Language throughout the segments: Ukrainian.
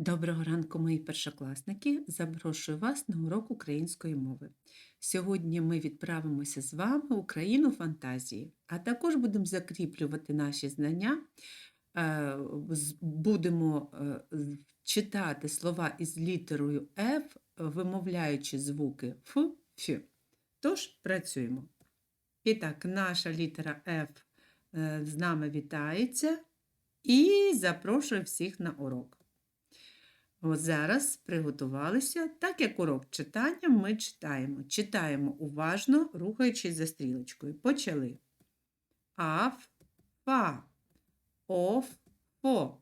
Доброго ранку, мої першокласники! Запрошую вас на урок української мови. Сьогодні ми відправимося з вами в Україну фантазії, а також будемо закріплювати наші знання, е, будемо е, читати слова із літерою F, вимовляючи звуки Ф, Ф. Тож працюємо. І так, наша літера F е, з нами вітається і запрошую всіх на урок. От зараз приготувалися. Так як урок читання, ми читаємо. Читаємо уважно, рухаючись за стрілочкою. Почали. Аф, фа, оф, фо,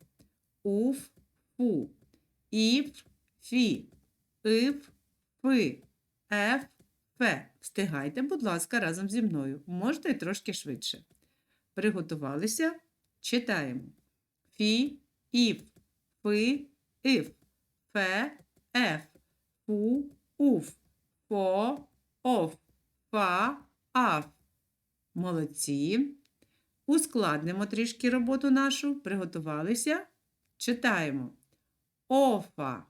уф, фу, іф, фі, иф, фи, еф, фе. Встигайте, будь ласка, разом зі мною. Можете і трошки швидше. Приготувалися. Читаємо. Фі, іф, фи, иф фе, еф, фу, уф, фо, оф, фа, аф. Молодці. Ускладнимо трішки роботу нашу. Приготувалися. Читаємо. Офа,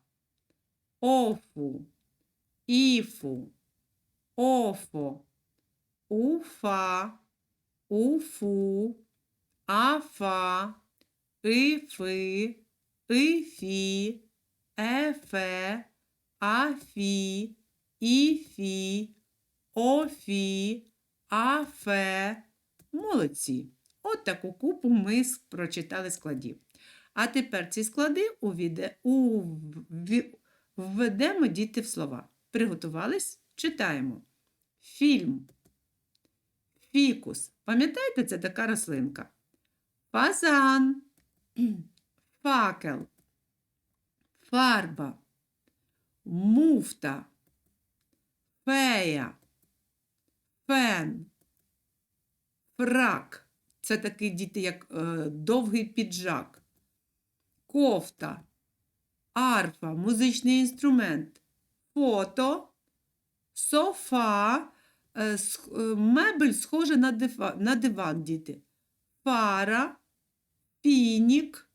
офу, іфу, офо, уфа, уфу, афа, ифи, ифі, ефе, афі, іфі, офі, афе. Молодці. От таку купу ми прочитали складів. А тепер ці склади введемо діти в слова. Приготувались? Читаємо. Фільм. Фікус. Пам'ятаєте, це така рослинка? Фазан. Факел фарба, муфта, фея, фен, фрак. Це такий діти, як е, довгий піджак, кофта, арфа, музичний інструмент, фото, софа, е, е, мебель схожа на, дива, на диван, діти. Фара, фінік,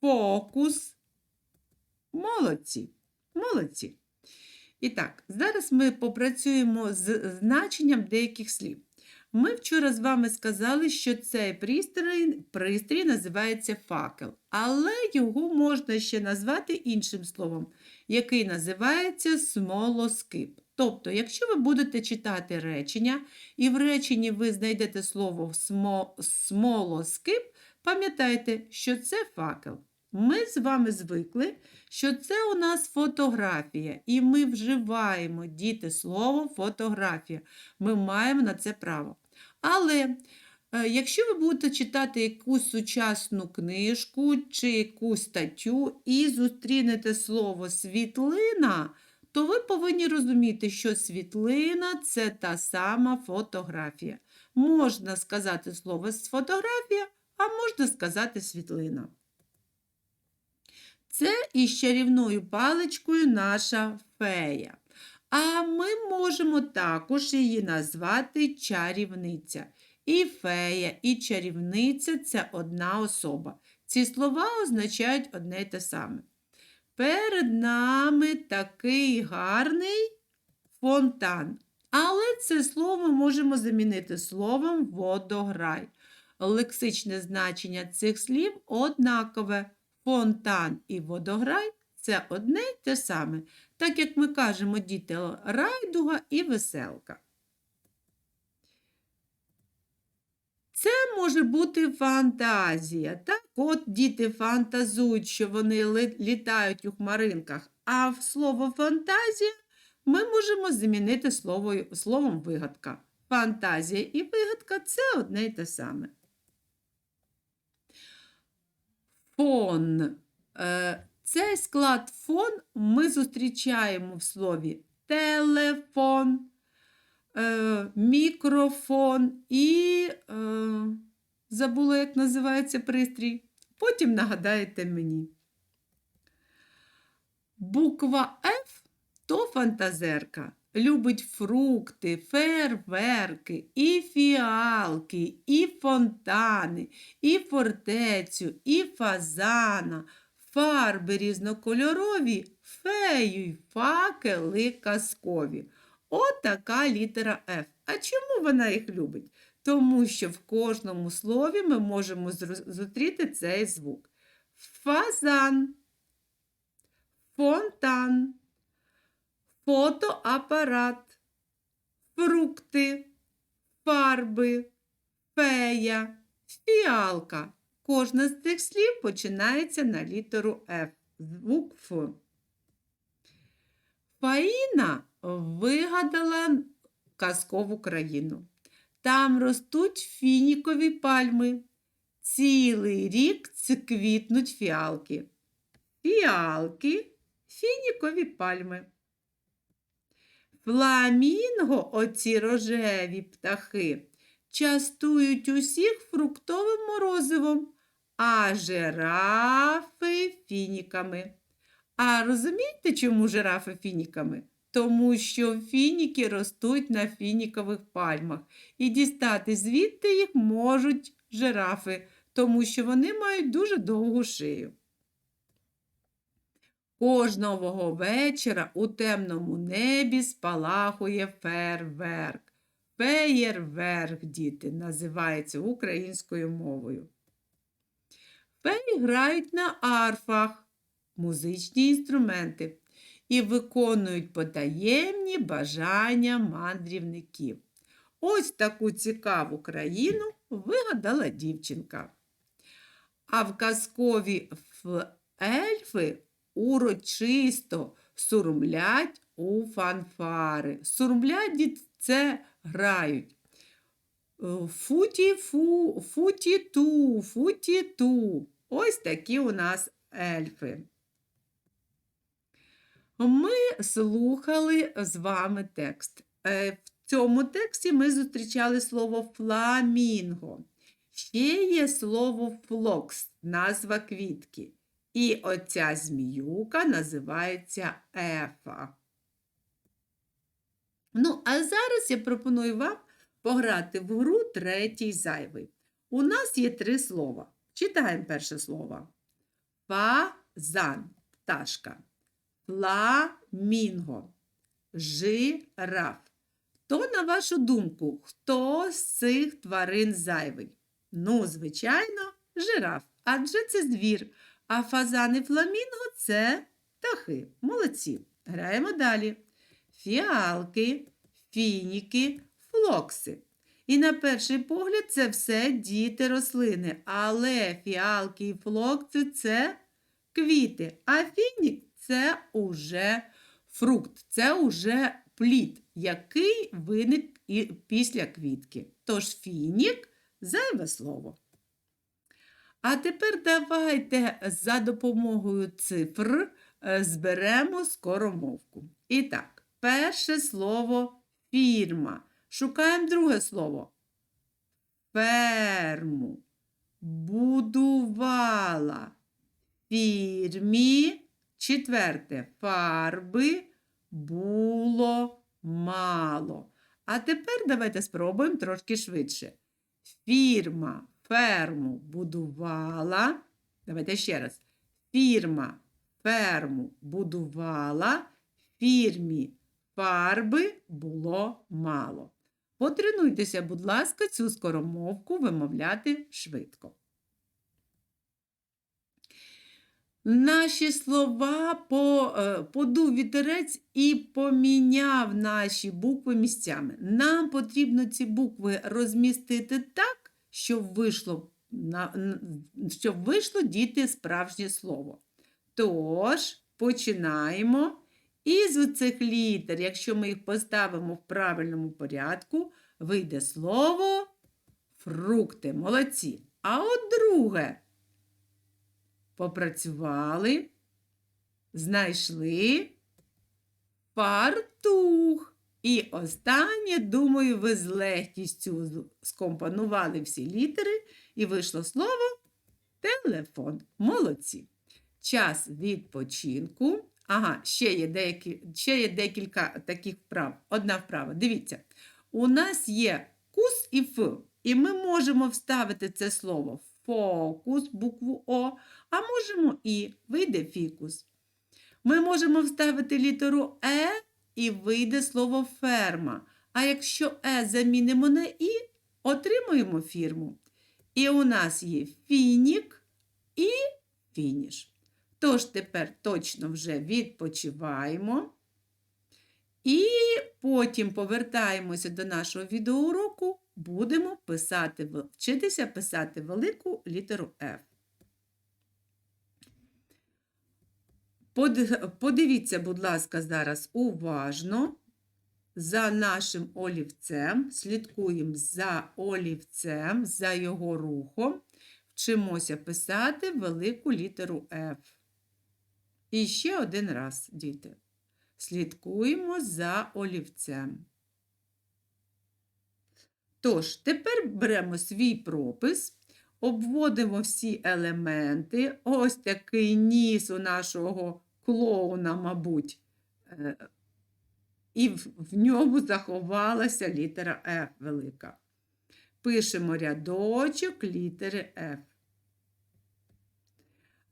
фокус. Молодці, молодці. І так, зараз ми попрацюємо з значенням деяких слів. Ми вчора з вами сказали, що цей пристрій, пристрій називається факел, але його можна ще назвати іншим словом, який називається смолоскип. Тобто, якщо ви будете читати речення, і в реченні ви знайдете слово смо, смолоскип, пам'ятайте, що це факел. Ми з вами звикли, що це у нас фотографія, і ми вживаємо діти слово фотографія. Ми маємо на це право. Але е, якщо ви будете читати якусь сучасну книжку чи якусь статтю і зустрінете слово світлина, то ви повинні розуміти, що світлина це та сама фотографія. Можна сказати слово фотографія, а можна сказати світлина. Це із чарівною паличкою наша фея. А ми можемо також її назвати чарівниця. І фея, і чарівниця це одна особа. Ці слова означають одне й те саме. Перед нами такий гарний фонтан. Але це слово можемо замінити словом водограй. Лексичне значення цих слів однакове. Фонтан і водограй це одне й те саме, так як ми кажемо діти райдуга і веселка. Це може бути фантазія. Так, от діти фантазують, що вони літають у хмаринках, а в слово фантазія ми можемо замінити словом вигадка. Фантазія і вигадка це одне й те саме. Фон. Е, Цей склад фон ми зустрічаємо в слові телефон, е, мікрофон і е, забула, як називається пристрій. Потім нагадаєте мені. Буква F то фантазерка. Любить фрукти, фейерверки, і фіалки, і фонтани, і фортецю, і фазана, фарби різнокольорові, фею й факели казкові. Отака літера Ф. А чому вона їх любить? Тому що в кожному слові ми можемо зустріти цей звук. Фазан, фонтан, фотоапарат, фрукти, фарби, фея, фіалка. Кожне з цих слів починається на літеру Ф. Звук Ф. Фаїна вигадала казкову країну. Там ростуть фінікові пальми. Цілий рік цвітнуть фіалки. Фіалки, фінікові пальми. Фламінго, оці рожеві птахи, частують усіх фруктовим морозивом, а жирафи фініками. А розумієте, чому жирафи фініками? Тому що фініки ростуть на фінікових пальмах, і дістати звідти їх можуть жирафи, тому що вони мають дуже довгу шию. Кожного вечора у темному небі спалахує фейерверк. Феєрверк, діти, називається українською мовою. Феї грають на арфах, музичні інструменти, і виконують потаємні бажання мандрівників. Ось таку цікаву країну вигадала дівчинка. А в казкові ельфи урочисто сурмлять у фанфари. Сурмлять це грають. Е, Футі-фу, футі-ту, футі-ту. Ось такі у нас ельфи. Ми слухали з вами текст. Е, В цьому тексті ми зустрічали слово фламінго. Ще є слово флокс, назва квітки. І оця зміюка називається ефа. Ну, а зараз я пропоную вам пограти в гру третій зайвий. У нас є три слова. Читаємо перше слово. Фазан пташка. Фламінго. Жираф. То, на вашу думку, хто з цих тварин зайвий? Ну, звичайно, жираф, адже це звір. А фазан і фламінго це птахи. Молодці. Граємо далі. Фіалки, фініки, флокси. І на перший погляд це все діти рослини. Але фіалки і флокси це квіти, а фінік це уже фрукт, це уже плід, який виник після квітки. Тож фінік зайве слово. А тепер давайте за допомогою цифр е, зберемо скоромовку. І так, перше слово фірма. Шукаємо друге слово. Ферму. Будувала. Фірмі. Четверте. Фарби було мало. А тепер давайте спробуємо трошки швидше. Фірма ферму будувала. Давайте ще раз. Фірма ферму будувала, фірмі фарби було мало. Потренуйтеся, будь ласка, цю скоромовку вимовляти швидко. Наші слова по, е, подув вітерець і поміняв наші букви місцями. Нам потрібно ці букви розмістити так, щоб вийшло, щоб вийшло діти справжнє слово. Тож, починаємо. Із цих літер, якщо ми їх поставимо в правильному порядку, вийде слово фрукти. Молодці. А от друге. Попрацювали, знайшли фартух. І останнє, думаю, ви з легкістю скомпонували всі літери і вийшло слово телефон. Молодці. Час відпочинку. Ага, ще є, деякі, ще є декілька таких вправ. Одна вправа. Дивіться, у нас є кус і ф, і ми можемо вставити це слово фокус, букву О, а можемо і вийде фікус. Ми можемо вставити літеру Е і вийде слово ферма. А якщо Е замінимо на І, отримуємо фірму. І у нас є фінік і фініш. Тож тепер точно вже відпочиваємо. І потім повертаємося до нашого відеоуроку, будемо писати, вчитися писати велику літеру F. Подивіться, будь ласка, зараз уважно за нашим олівцем, слідкуємо за олівцем, за його рухом, вчимося писати велику літеру F. І ще один раз, діти. Слідкуємо за олівцем. Тож, тепер беремо свій пропис, обводимо всі елементи. Ось такий ніс у нашого клоуна, мабуть. е, І в, ньому заховалася літера F велика. Пишемо рядочок літери F.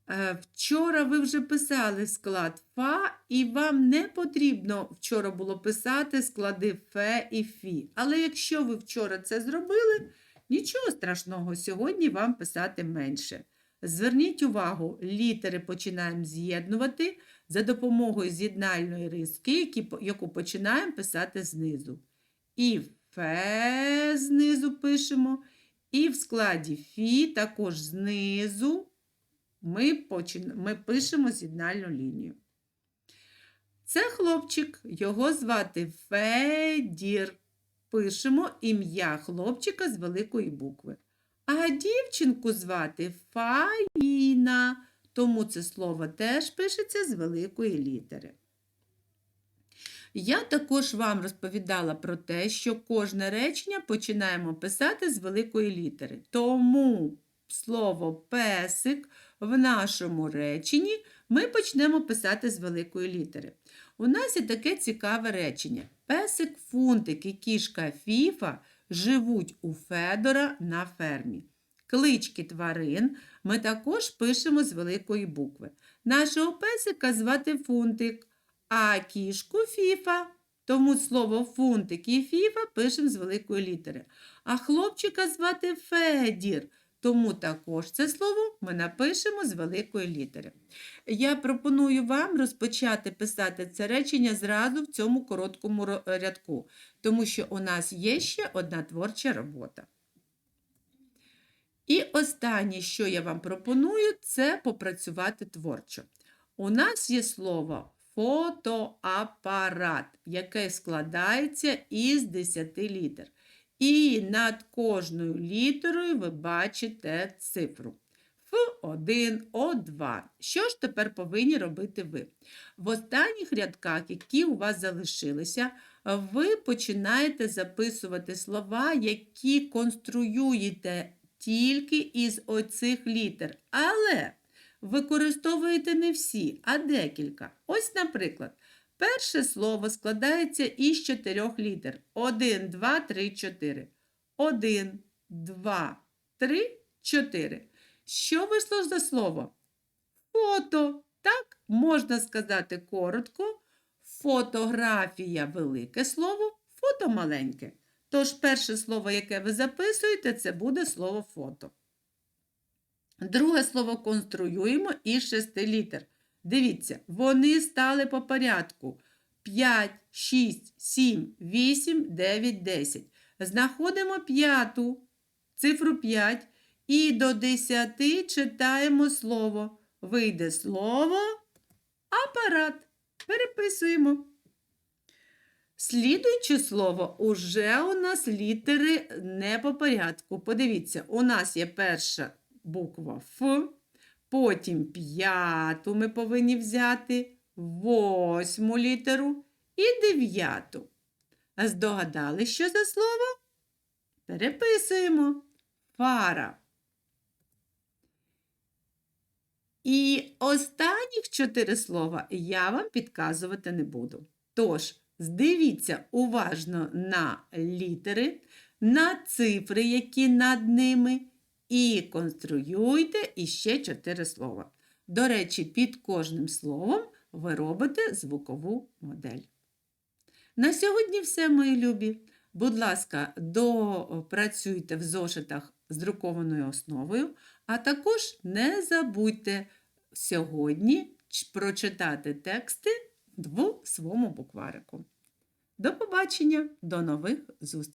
Е, Вчора ви вже писали склад ФА, і вам не потрібно вчора було писати склади ФЕ і ФІ. Але якщо ви вчора це зробили, нічого страшного, сьогодні вам писати менше. Зверніть увагу, літери починаємо з'єднувати за допомогою з'єднальної риски, яку починаємо писати знизу. І ФЕ знизу пишемо, і в складі ФІ також знизу ми, почин... ми пишемо з'єднальну лінію. Це хлопчик, його звати Федір. Пишемо ім'я хлопчика з великої букви. А дівчинку звати Фаїна, тому це слово теж пишеться з великої літери. Я також вам розповідала про те, що кожне речення починаємо писати з великої літери. Тому слово песик в нашому реченні ми почнемо писати з великої літери. У нас є таке цікаве речення. Песик, фунтик і кішка Фіфа живуть у Федора на фермі. Клички тварин ми також пишемо з великої букви. Нашого песика звати Фунтик, а кішку Фіфа. Тому слово фунтик і Фіфа пишемо з великої літери. А хлопчика звати Федір. Тому також це слово ми напишемо з великої літери. Я пропоную вам розпочати писати це речення зразу в цьому короткому ро- рядку, тому що у нас є ще одна творча робота. І останнє, що я вам пропоную, це попрацювати творчо. У нас є слово фотоапарат, яке складається із 10 літер. І над кожною літерою ви бачите цифру. Ф1, О2. Що ж тепер повинні робити ви? В останніх рядках, які у вас залишилися, ви починаєте записувати слова, які конструюєте тільки із оцих літер. Але використовуєте не всі, а декілька. Ось, наприклад, перше слово складається із чотирьох літер. 1, 2, 3, 4. 1, 2, 3, 4. Що вийшло за слово? Фото. Так, можна сказати коротко. Фотографія велике слово, фото маленьке. Тож перше слово, яке ви записуєте, це буде слово фото. Друге слово конструюємо із шести літер. Дивіться, вони стали по порядку. 5, 6, 7, 8, 9, 10. Знаходимо п'яту, цифру 5 і до 10 читаємо слово. Вийде слово апарат. Переписуємо. Слідуюче слово уже у нас літери не по порядку. Подивіться, у нас є перша буква Ф, потім п'яту ми повинні взяти, восьму літеру і дев'яту. А здогадали, що за слово? Переписуємо. Фара. І останніх чотири слова я вам підказувати не буду. Тож, здивіться уважно на літери, на цифри, які над ними, і конструюйте іще чотири слова. До речі, під кожним словом ви робите звукову модель. На сьогодні все, мої любі. Будь ласка, допрацюйте в зошитах з друкованою основою, а також не забудьте сьогодні прочитати тексти в своєму букварику. До побачення, до нових зустрічей!